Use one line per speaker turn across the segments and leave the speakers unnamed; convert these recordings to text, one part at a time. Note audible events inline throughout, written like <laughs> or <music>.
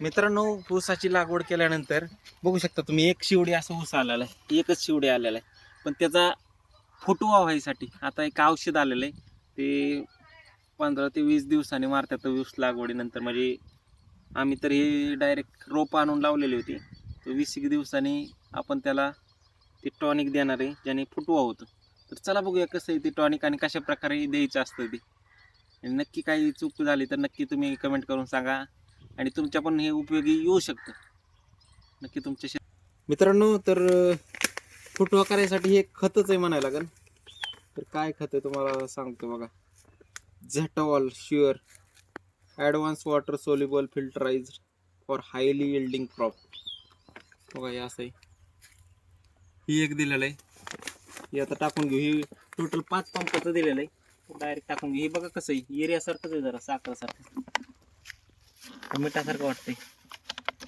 मित्रांनो ऊसाची लागवड केल्यानंतर बघू शकता तुम्ही एक शिवडी असं ऊस आलेला आहे एकच शिवडी आलेला आहे. पण त्याचा फुटवा व्हायसाठी आता एक औषध आलेलं आहे ते पंधरा ते वीस दिवसांनी मारतात ऊस लागवडीनंतर. म्हणजे आम्ही तर हे डायरेक्ट रोप आणून लावलेली होती तर वीस एक दिवसांनी आपण त्याला ते टॉनिक देणार आहे ज्याने फुटवा होतो. तर चला बघूया कसं आहे ते टॉनिक आणि कशा प्रकारे द्यायचं असतं ते. नक्की काही चूक झाली तर नक्की तुम्ही कमेंट करून सांगा. आणि तुमच्या पण हे उपयोगी येऊ शकतं. नक्की तुमच्या शेत मित्रांनो तर फुटवा करायसाठी हे एक खतच आहे म्हणायला लागेल. तर काय खत आहे तुम्हाला सांगतो बघा. झटॉल sure advance water soluble fertiliser for highly yielding crop बघा हे असं आहे. ही एक दिलेलं आहे. हे आता टाकून घेऊ. ही टोटल पाच पंपाचं दिलेलं आहे. डायरेक्ट टाकून घेऊ. हे बघा कसं आहे. एरियासारखंच आहे जरा साखरासारखं मिठासारखं वाटतंय.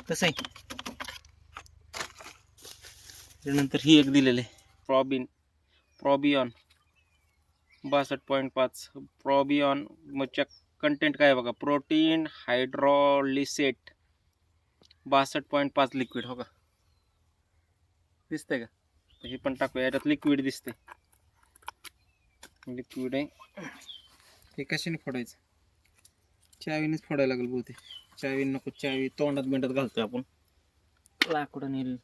कसं आहे? त्यानंतर ही एक दिलेली आहे. प्रॉबिन. प्रॉबियॉन. बासष्ट पॉईंट पाच. प्रॉबियॉन मगच्या कंटेंट आहे बघा? Protein hydrolysate. बासष्ट पॉईंट पाच लिक्विड हो का? दिसतंय का? हे पण टाकूया. याच्यात लिक्विड दिसते लिक्विड आहे. हे कशाने फोडायचं? चावीनेच फोडायला लागेल बहुतेक. चावी नको चावी तोंडात बिंडात घालतोय आपण. लाकडं नेल.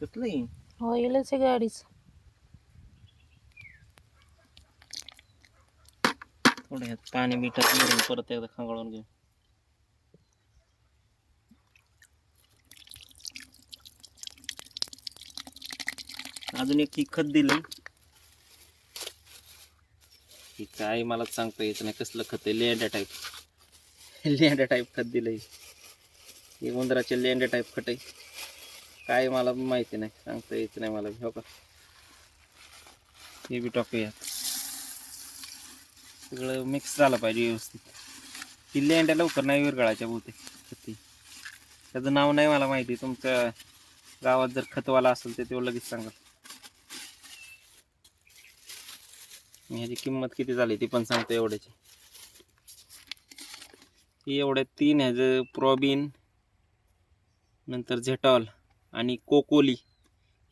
कसलं आहे?
ऑइलच आहे गाडीच.
थोडं ह्यात पाणी मिठात मिळून परत एकदा खांगळून घेऊ. अजून एक ही खत दिलं. हे काय मला सांगता येत नाही कसलं खत आहे? लेंड्या टाईप <laughs> लेंड्या टाईप खत दिलंय. हे उंदराचे लेंड्या टाईप खत आहे. काय मला माहिती नाही सांगता येत नाही मला. हो का हे बी टाकूया सगळं मिक्स झालं पाहिजे व्यवस्थित. ही लेंड्या लवकर नाही विरगळाच्या बहुतेक. खती. त्याचं नाव नाही मला माहिती. तुमच्या गावात जर खतवाला असेल तर तेव्हा लगेच सांगा. ह्याची किंमत किती झाली ती पण सांगतो एवढ्याची. ही एवढ्या तीन ह्याचं प्रॉबिन नंतर झेटॉल आणि कोकोली.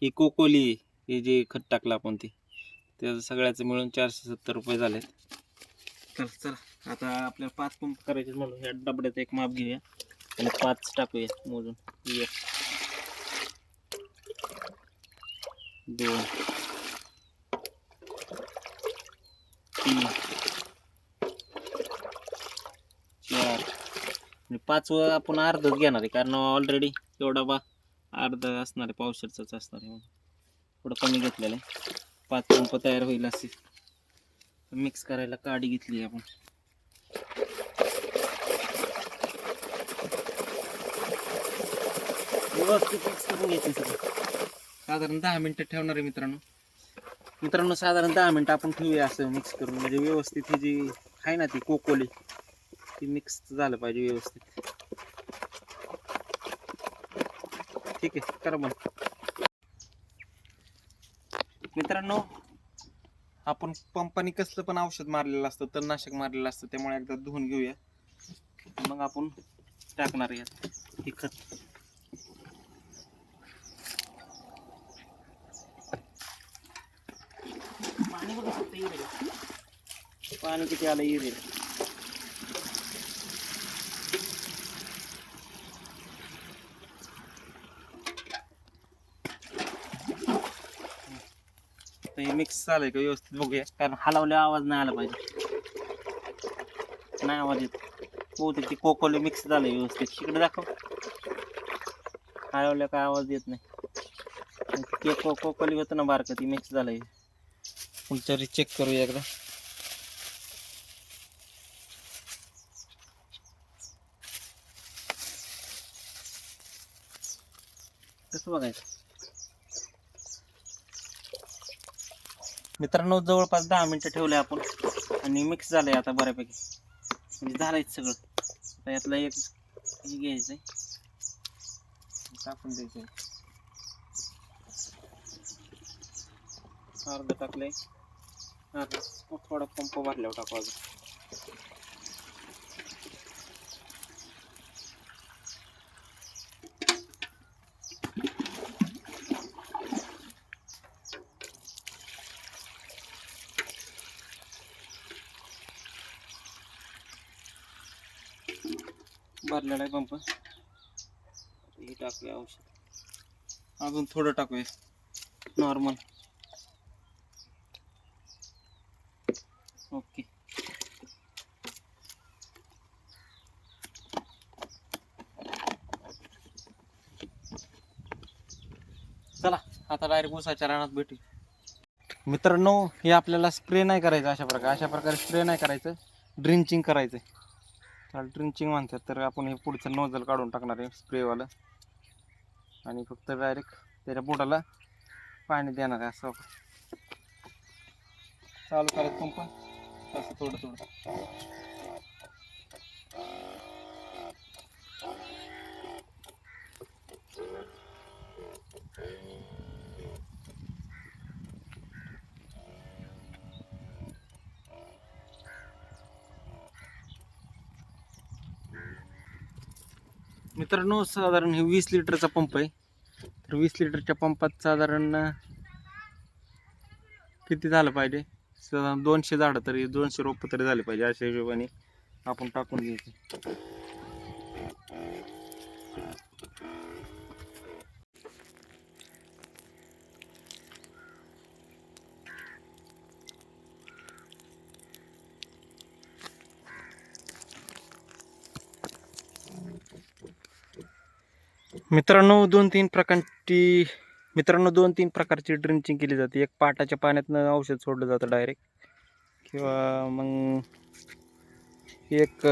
ही कोकोली हे जे खत टाकलं आपण ते त्याचं सगळ्याचं मिळून चारशे सत्तर रुपये झाले चल चला. आता आपल्याला पाच पंप करायचे म्हणून ह्या डबड्यात एक माप घेऊया आणि पाच टाकूया मोजून. एक दोन तीन चार पाचवं आपण अर्धच घेणार आहे कारण ऑलरेडी एवढा बा अर्धा असणार आहे पावशरचाच असणार आहे. थोडं कमी घेतलेलं आहे. पाच पंप तयार होईल असे. मिक्स करायला काडी घेतली आपण. व्यवस्थित मिक्स करून घ्यायचे सगळं. साधारण दहा मिनटं ठेवणार आहे मित्रांनो. मित्रांनो साधारण दहा मिनटं आपण ठेवूया असं मिक्स करून. म्हणजे व्यवस्थित ही जी आहे ना ती कोकोली ती मिक्स झालं पाहिजे व्यवस्थित. ठीक आहे करा मग. मित्रांनो आपण पंपाने कसलं पण औषध मारलेलं असतं तणनाशक मारलेलं असतं त्यामुळे एकदा धुवून घेऊया. मग आपण टाकणार यात हे खत. आलं येईल तर हे मिक्स झालंय का व्यवस्थित बघूया, कारण हलवल्या आवाज़ नाही आला पाहिजे. नाही आवाज़ येत. बहुतेक कोकोले मिक्स व्यवस्थित. इकडे दाखव. हलवल्या काय आवाज़ येत नाही. ते कोकोली होतं ना बारकं मिक्स झालंय. पुढच्या चेक करूया एकदा. कसं बघायचं? मित्रांनो जवळपास दहा मिनटं ठेवले आपण आणि मिक्स झालंय आता बऱ्यापैकी. म्हणजे झालंय सगळं. आता यातलं एक घ्यायचंय. टाकून द्यायचंय अर्ध टाकलंय. थोडा पंप भरल्यावर टाकू अजून भरलेला आहे पंप हे टाकूया औषध अजून थोडं नॉर्मल ओके. चला आता डायरेक्ट उसाच्या रानात भेटू. मित्रांनो हे आपल्याला स्प्रे नाही करायचं अशा प्रकारे. अशा प्रकारे स्प्रे नाही करायचं. ड्रिंचिंग करायचं त्याला ड्रिंचिंग म्हणतात. तर आपण हे पुढचं नोजल काढून टाकणार आहे स्प्रेवालं आणि फक्त डायरेक्ट त्याच्या बोटाला पाणी देणार आहे असं चालू करायचं पंप असं थोडं थोडं. मित्रांनो साधारण हे वीस लिटरचा पंप आहे. तर वीस लिटरच्या पंपात साधारण किती झालं पाहिजे? साधारण दोनशे झाडं तरी दोनशे रोप तरी झाले पाहिजे अशा हिशोबाने आपण टाकून घ्यायचे. मित्रांनो दोन तीन प्रकारची मित्रांनो दोन तीन प्रकारची ड्रिंचिंग केली जाते. एक पाटाच्या पाण्यातनं औषध सोडलं जातं डायरेक्ट किंवा मग एक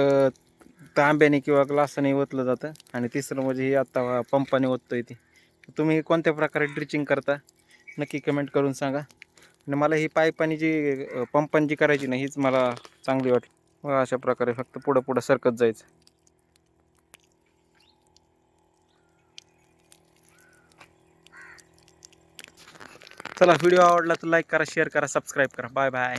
तांब्याने किंवा ग्लासाने ओतलं जातं. आणि तिसरं म्हणजे हे आत्ता पंपाने ओततोय ती. तुम्ही कोणत्या प्रकारे ड्रिचिंग करता? नक्की कमेंट करून सांगा. आणि मला ही पाईपानी जी अं, पंपाने जी करायची ना हीच मला चांगली वाटली. अशा प्रकारे फक्त पुढं पुढं सरकत जायचं. चला व्हिडिओ आवडला तर लाईक करा शेअर करा सबस्क्राईब करा. Bye bye